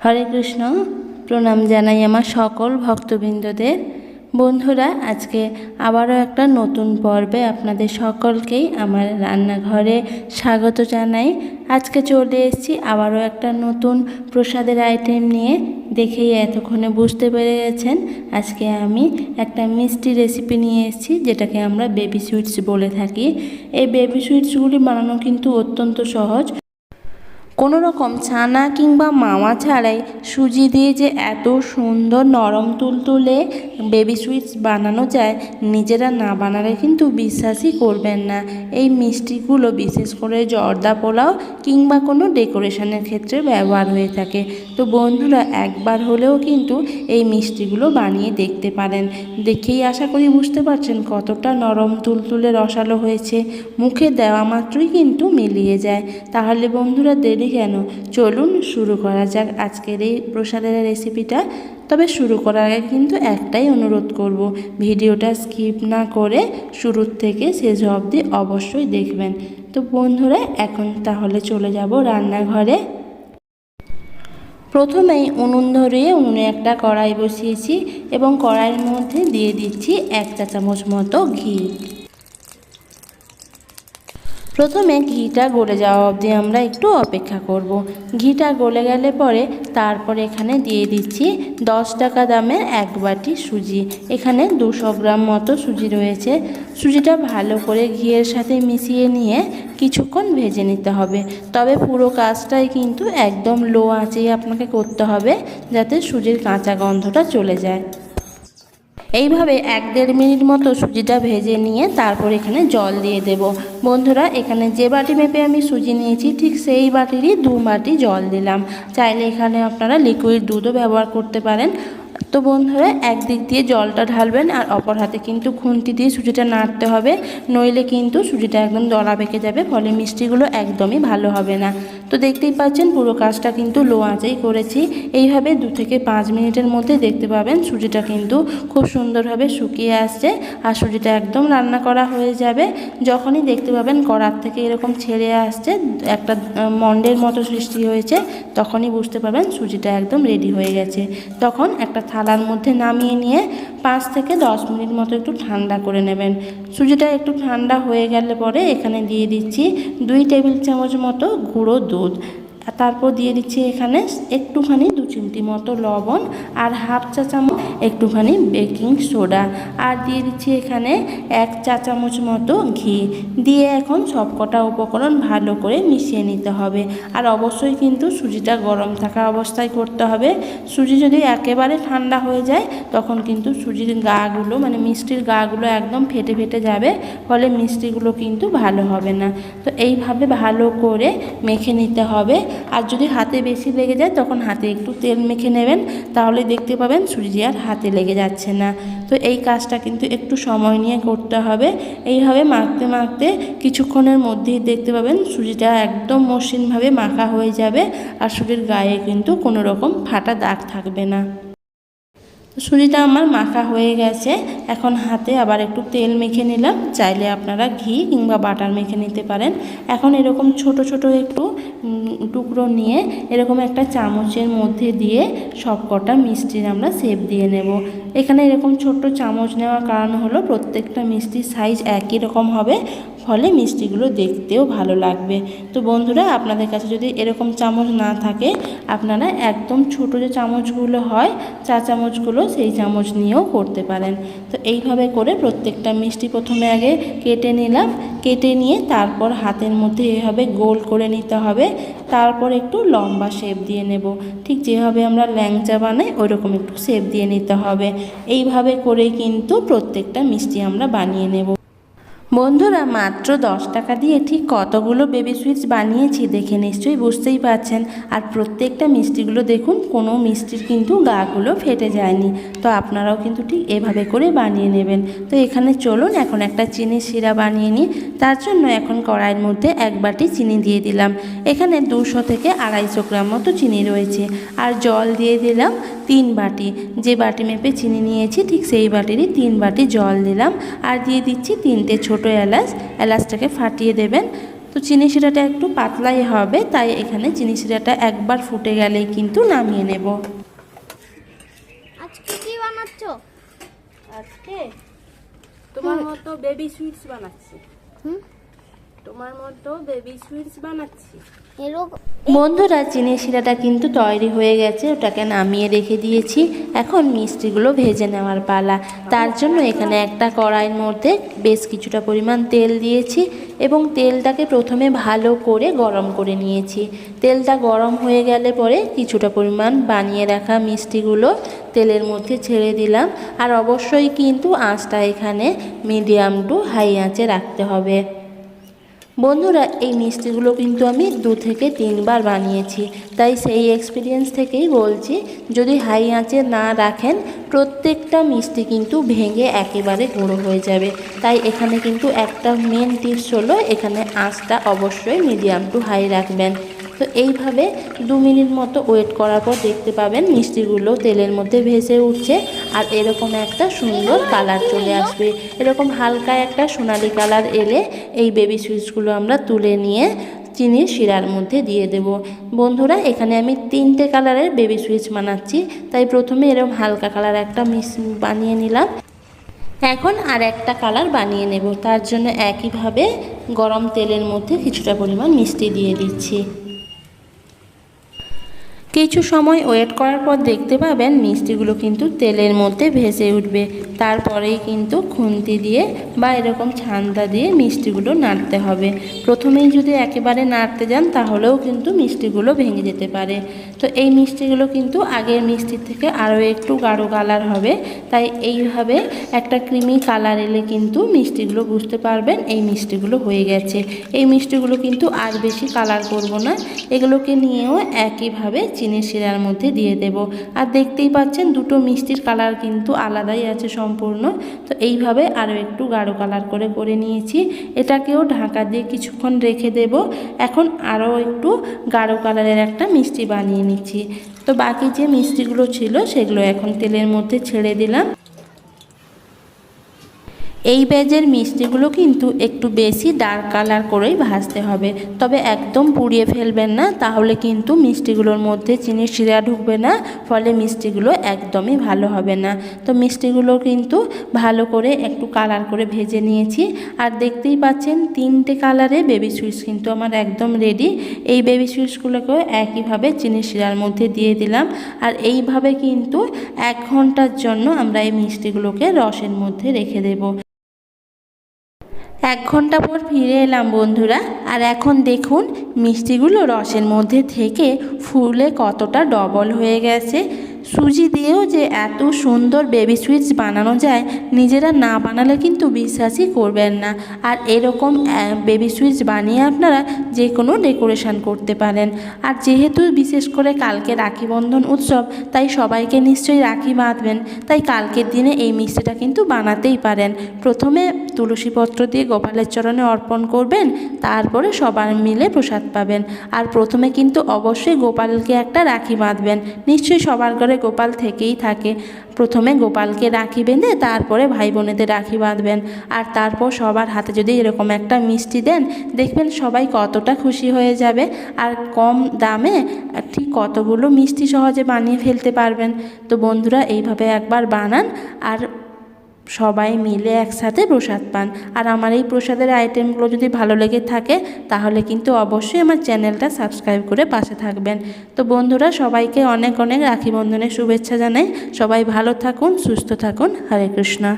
হরে কৃষ্ণ। প্রণাম জানাই আমার সকল ভক্তবৃন্দদের। বন্ধুরা, আজকে আবারও একটা নতুন পর্বে আপনাদের সকলকেই আমার রান্নাঘরে স্বাগত জানাই। আজকে চলে এসেছি আবারও একটা নতুন প্রসাদের আইটেম নিয়ে। দেখেই এতক্ষণে বুঝতে পেরে গেছেন, আজকে আমি একটা মিষ্টি রেসিপি নিয়ে এসেছি, যেটাকে আমরা বেবি সুইটস বলে থাকি। এই বেবি সুইটসগুলি বানানো কিন্তু অত্যন্ত সহজ। কোনো রকম ছানা কিংবা মামা ছাড়াই সুজি দিয়ে যে এত সুন্দর নরম তুলতুলে বেবি সুইটস বানানো যায়, নিজেরা না বানালে কিন্তু বিশ্বাসই করবেন না। এই মিষ্টিগুলো বিশেষ করে জর্দা পোলাও কিংবা কোনো ডেকোরেশনের ক্ষেত্রে ব্যবহার হয়ে থাকে। তো বন্ধুরা, একবার হলেও কিন্তু এই মিষ্টিগুলো বানিয়ে দেখতে পারেন। দেখেই আশা করি বুঝতে পারছেন কতটা নরম তুলতুলে রসালো হয়েছে। মুখে দেওয়া মাত্রই কিন্তু মিলিয়ে যায়। তাহলে বন্ধুরা, দেরি কেন চলুন শুরু করা যাক আজকের এই প্রসাদের রেসিপিটা। তবে শুরু করার আগে কিন্তু একটাই অনুরোধ করব, ভিডিওটা স্কিপ না করে শুরুর থেকে শেষ অবধি অবশ্যই দেখবেন। তো বন্ধুরা, এখন তাহলে চলে যাব রান্নাঘরে। প্রথমেই উনুন ধরিয়ে উনুনে একটা কড়াই বসিয়েছি এবং কড়াইয়ের মধ্যে দিয়ে দিচ্ছি এক চা চামচ মতো ঘি। প্রথমে ঘিটা গলে যাওয়া অবধি আমরা একটু অপেক্ষা করব। ঘিটা গলে গেলে পরে তারপরে এখানে দিয়ে দিচ্ছি দশ টাকা দামের এক বাটি সুজি। এখানে দুশো গ্রাম মতো সুজি রয়েছে। সুজিটা ভালো করে ঘিয়ের সাথে মিশিয়ে নিয়ে কিছুক্ষণ ভেজে নিতে হবে। তবে পুরো কাজটাই কিন্তু একদম লো আঁচেই আপনাকে করতে হবে যাতে সুজির কাঁচা গন্ধটা চলে যায়। এইভাবে এক দেড় মিনিট মতো সুজিটা ভেজে নিয়ে তারপর এখানে জল দিয়ে দেব। বন্ধুরা, এখানে যে বাটি মেপে আমি সুজি নিয়েছি, ঠিক সেই বাটিরই দু বাটি জল দিলাম। চাইলে এখানে আপনারা লিকুইড দুধও ব্যবহার করতে পারেন। তো বন্ধুরা, একদিক দিয়ে জলটা ঢালবেন আর অপর হাতে কিন্তু খুন্তি দিয়ে সুজিটা নাড়তে হবে। নইলে কিন্তু সুজিটা একদম দলা বেঁকে যাবে, ফলে মিষ্টিগুলো একদমই ভালো হবে না। তো দেখতেই পাচ্ছেন পুরো কাজটা কিন্তু লো আঁচেই করেছি। এইভাবে দু থেকে পাঁচ মিনিটের মধ্যে দেখতে পাবেন সুজিটা কিন্তু খুব সুন্দরভাবে শুকিয়ে আসছে আর সুজিটা একদম রান্না করা হয়ে যাবে। যখনই দেখতে পাবেন কড়ার থেকে এরকম ছেড়ে আসছে, একটা মন্ডের মতো সৃষ্টি হয়েছে, তখনই বুঝতে পারবেন সুজিটা একদম রেডি হয়ে গেছে। তখন একটা থালার মধ্যে নামিয়ে নিয়ে পাঁচ থেকে দশ মিনিট মতো একটু ঠান্ডা করে নেবেন। সুজিটা একটু ঠান্ডা হয়ে গেলে পরে এখানে দিয়ে দিচ্ছি দুই টেবিল চামচ মতো গুঁড়ো দুধ। তারপর দিয়ে দিচ্ছি এখানে একটুখানি দু চিমটি মতো লবণ আর হাফ চা একটুখানি বেকিং সোডা। আর দিয়ে দিচ্ছি এখানে এক চা চামচ মতো ঘি। দিয়ে এখন সবকটা উপকরণ ভালো করে মিশিয়ে নিতে হবে। আর অবশ্যই কিন্তু সুজিটা গরম থাকা অবস্থায় করতে হবে। সুজি যদি একেবারে ঠান্ডা হয়ে যায়, তখন কিন্তু সুজির গাগুলো মানে মিষ্টির গাগুলো একদম ফেটে ফেটে যাবে। ফলে মিষ্টিগুলো কিন্তু ভালো হবে না। তো এইভাবে ভালো করে মেখে নিতে হবে। আর যদি হাতে বেশি লেগে যায়, তখন হাতে একটু তেল মেখে নেবেন। তাহলে দেখতে পাবেন সুজি আর হাতে লেগে যাচ্ছে না। তো এই কাজটা কিন্তু একটু সময় নিয়ে করতে হবে। এইভাবে মাখতে মাখতে কিছুক্ষণের মধ্যেই দেখতে পাবেন সুজিটা একদম মসৃণভাবে মাখা হয়ে যাবে আর সুজির গায়ে কিন্তু কোনো রকম ফাটা দাগ থাকবে না। সুজিটা আমার মাখা হয়ে গেছে। এখন হাতে আবার একটু তেল মেখে নিলাম। চাইলে আপনারা ঘি কিংবা বাটার মেখে নিতে পারেন। এখন এরকম ছোট ছোট একটু টুকরো নিয়ে এরকম একটা চামচের মধ্যে দিয়ে সবকটা মিষ্টির আমরা সেপ দিয়ে নেব। এখানে এরকম ছোট্ট চামচ নেওয়ার কারণ হলো প্রত্যেকটা মিষ্টির সাইজ একই রকম হবে। ফলে মিষ্টিগুলো দেখতেও ভালো লাগবে। তো বন্ধুরা, আপনাদের কাছে যদি এরকম চামচ না থাকে, আপনারা একদম ছোট যে চামচগুলো হয়, চা চামচগুলো সেই চামচ নিয়েও করতে পারেন। তো এইভাবে করে প্রত্যেকটা মিষ্টি প্রথমে আগে কেটে নিলাম। কেটে নিয়ে তারপর হাতের মধ্যে এভাবে গোল করে নিতে হবে। তারপর একটু লম্বা শেপ দিয়ে নেব। ঠিক যেভাবে আমরা ল্যাংচা বানাই, ওইরকম একটু শেপ দিয়ে নিতে হবে। এইভাবে করেই কিন্তু প্রত্যেকটা মিষ্টি আমরা বানিয়ে নেব। বন্ধুরা, মাত্র দশ টাকা দিয়ে ঠিক কতগুলো বেবি সুইটস বানিয়েছি দেখে নিশ্চয়ই বুঝতেই পারছেন। আর প্রত্যেকটা মিষ্টিগুলো দেখুন, কোনো মিষ্টির কিন্তু গাগুলো ফেটে যায়নি। তো আপনারাও কিন্তু ঠিক এভাবে করে বানিয়ে নেবেন। তো এখানে চলুন, এখন একটা চিনি শিরা বানিয়ে নিই। তার জন্য এখন কড়াইয়ের মধ্যে এক বাটি চিনি দিয়ে দিলাম। এখানে দুশো থেকে আড়াইশো গ্রাম মতো চিনি রয়েছে। আর জল দিয়ে দিলাম তিন বাটি। যে বাটি মেপে চিনি নিয়েছি, ঠিক সেই বাটিরই তিন বাটি জল দিলাম। আর দিয়ে দিচ্ছি তিনটে ছোটো এলাচ এলাচটাকে ফাটিয়ে দেবেন। তো চিনি শিরাটা একটু পাতলাই হবে তাই এখানে চিনি শিরাটা একবার ফুটে গেলেই কিন্তু নামিয়ে নেব। আজকে কি বানাচ্ছ? আজকে তোমার মতো বেবি সুইটস বানাচ্ছি। হুম? তোমার মতো বেবি সুইটস বানাচ্ছি। এরকম বন্ধুরা, চিনি শিরাটা কিন্তু তৈরি হয়ে গেছে, ওটাকে নামিয়ে রেখে দিয়েছি। এখন মিষ্টিগুলো ভেজে নেওয়ার পালা। তার জন্য এখানে একটা কড়াইয়ের মধ্যে বেশ কিছুটা পরিমাণ তেল দিয়েছি এবং তেলটাকে প্রথমে ভালো করে গরম করে নিয়েছি। তেলটা গরম হয়ে গেলে পরে কিছুটা পরিমাণ বানিয়ে রাখা মিষ্টিগুলো তেলের মধ্যে ছেড়ে দিলাম। আর অবশ্যই কিন্তু আঁচটা এখানে মিডিয়াম টু হাই আঁচে রাখতে হবে। বন্ধুরা, এই মিষ্টিগুলো কিন্তু আমি দু থেকে তিনবার বানিয়েছি। তাই সেই এক্সপিরিয়েন্স থেকেই বলছি, যদি হাই আঁচে না রাখেন, প্রত্যেকটা মিষ্টি কিন্তু ভেঙে একেবারে গুঁড়ো হয়ে যাবে। তাই এখানে কিন্তু একটা মেন টিপস হলো, এখানে আঁচটা অবশ্যই মিডিয়াম টু হাই রাখবেন। তো এইভাবে দু মিনিট মতো ওয়েট করার পর দেখতে পাবেন মিষ্টিগুলো তেলের মধ্যে ভেসে উঠছে আর এরকম একটা সুন্দর কালার চলে আসবে। এরকম হালকা একটা সোনালি কালার এলে এই বেবি সুইচগুলো আমরা তুলে নিয়ে চিনির শিরার মধ্যে দিয়ে দেব। বন্ধুরা, এখানে আমি তিনটে কালারের বেবি সুইচ বানাচ্ছি, তাই প্রথমে এরকম হালকা কালার একটা মিস বানিয়ে নিলাম। এখন আর একটা কালার বানিয়ে নেব, তার জন্য একইভাবে গরম তেলের মধ্যে কিছুটা পরিমাণ মিষ্টি দিয়ে দিচ্ছি। কিছু সময় ওয়েট করার পর দেখতে পাবেন মিষ্টিগুলো কিন্তু তেলের মধ্যে ভেসে উঠবে। তারপরেই কিন্তু খুন্তি দিয়ে বা এরকম ছান্দা দিয়ে মিষ্টিগুলো নাড়তে হবে। প্রথমেই যদি একেবারে নাড়তে যান, তাহলেও কিন্তু মিষ্টিগুলো ভেঙে যেতে পারে। তো এই মিষ্টিগুলো কিন্তু আগের মিষ্টির থেকে আরও একটু গাঢ় কালার হবে। তাই এইভাবে একটা ক্রিমি কালার এলে কিন্তু মিষ্টিগুলো বুঝতে পারবেন এই মিষ্টিগুলো হয়ে গেছে। এই মিষ্টিগুলো কিন্তু আর বেশি কালার করব না। এগুলোকে নিয়েও একইভাবে চিনি শিরার মধ্যে দিয়ে দেব। আর দেখতেই পাচ্ছেন দুটো মিষ্টির কালার কিন্তু আলাদাই আছে সম্পূর্ণ। তো এইভাবে আরও একটু গাঢ় কালার করে করে নিয়েছি। এটাকেও ঢাকা দিয়ে কিছুক্ষণ রেখে দেব। এখন আরও একটু গাঢ় কালারের একটা মিষ্টি বানিয়ে নিচ্ছি। তো বাকি যে মিষ্টিগুলো ছিল সেগুলো এখন তেলের মধ্যে ছেড়ে দিলাম। এই ব্যাজের মিষ্টিগুলো কিন্তু একটু বেশি ডার্ক কালার করেই ভাজতে হবে। তবে একদম পুড়িয়ে ফেলবেন না, তাহলে কিন্তু মিষ্টিগুলোর মধ্যে চিনির শিরা ঢুকবে না, ফলে মিষ্টিগুলো একদমই ভালো হবে না। তো মিষ্টিগুলো কিন্তু ভালো করে একটু কালার করে ভেজে নিয়েছি। আর দেখতেই পাচ্ছেন, তিনটে কালারে বেবি সুইটস কিন্তু আমার একদম রেডি এই বেবি সুইটসগুলোকেও একইভাবে চিনির শিরার মধ্যে দিয়ে দিলাম। আর এইভাবে কিন্তু এক ঘণ্টার জন্য আমরা এই মিষ্টিগুলোকে রসের মধ্যে রেখে দেবো। এক ঘণ্টা পর ফিরে এলাম বন্ধুরা। আর এখন দেখুন, মিষ্টিগুলো রসের মধ্যে থেকে ফুলে কতটা ডবল হয়ে গেছে। সুজি দিয়েও যে এত সুন্দর বেবি সুইটস বানানো যায়, নিজেরা না বানালে কিন্তু বিশ্বাসই করবেন না। আর এরকম বেবি সুইটস বানিয়ে আপনারা যে কোনো ডেকোরেশন করতে পারেন। আর যেহেতু বিশেষ করে কালকে রাখি বন্ধন উৎসব, তাই সবাইকে নিশ্চয়ই রাখি বাঁধবেন। তাই কালকের দিনে এই মিষ্টিটা কিন্তু বানাতেই পারেন। প্রথমে তুলসী পত্র দিয়ে গোপালের চরণে অর্পণ করবেন, তারপরে সবার মিলে প্রসাদ পাবেন। আর প্রথমে কিন্তু অবশ্যই গোপালকে একটা রাখি বাঁধবেন। নিশ্চয়ই সবার ঘরে গোপাল থেকেই থাকে। প্রথমে গোপালকে রাখি বেঁধে তারপরে ভাই বোনেদের রাখি বাঁধবেন। আর তারপর সবার হাতে যদি এরকম একটা মিষ্টি দেন, দেখবেন সবাই কতটা খুশি হয়ে যাবে। আর কম দামে ঠিক কতগুলো মিষ্টি সহজে বানিয়ে ফেলতে পারবেন। তো বন্ধুরা, এইভাবে একবার বানান। আর সবাই মিলে একসাথে প্রসাদ পান। আর আমার এই প্রসাদের আইটেমগুলো যদি ভালো লেগে থাকে, তাহলে কিন্তু অবশ্যই আমার চ্যানেলটা সাবস্ক্রাইব করে পাশে থাকবেন। তো বন্ধুরা, সবাইকে অনেক অনেক রাখি বন্ধনের শুভেচ্ছা জানাই। সবাই ভালো থাকুন, সুস্থ থাকুন। হরে কৃষ্ণ।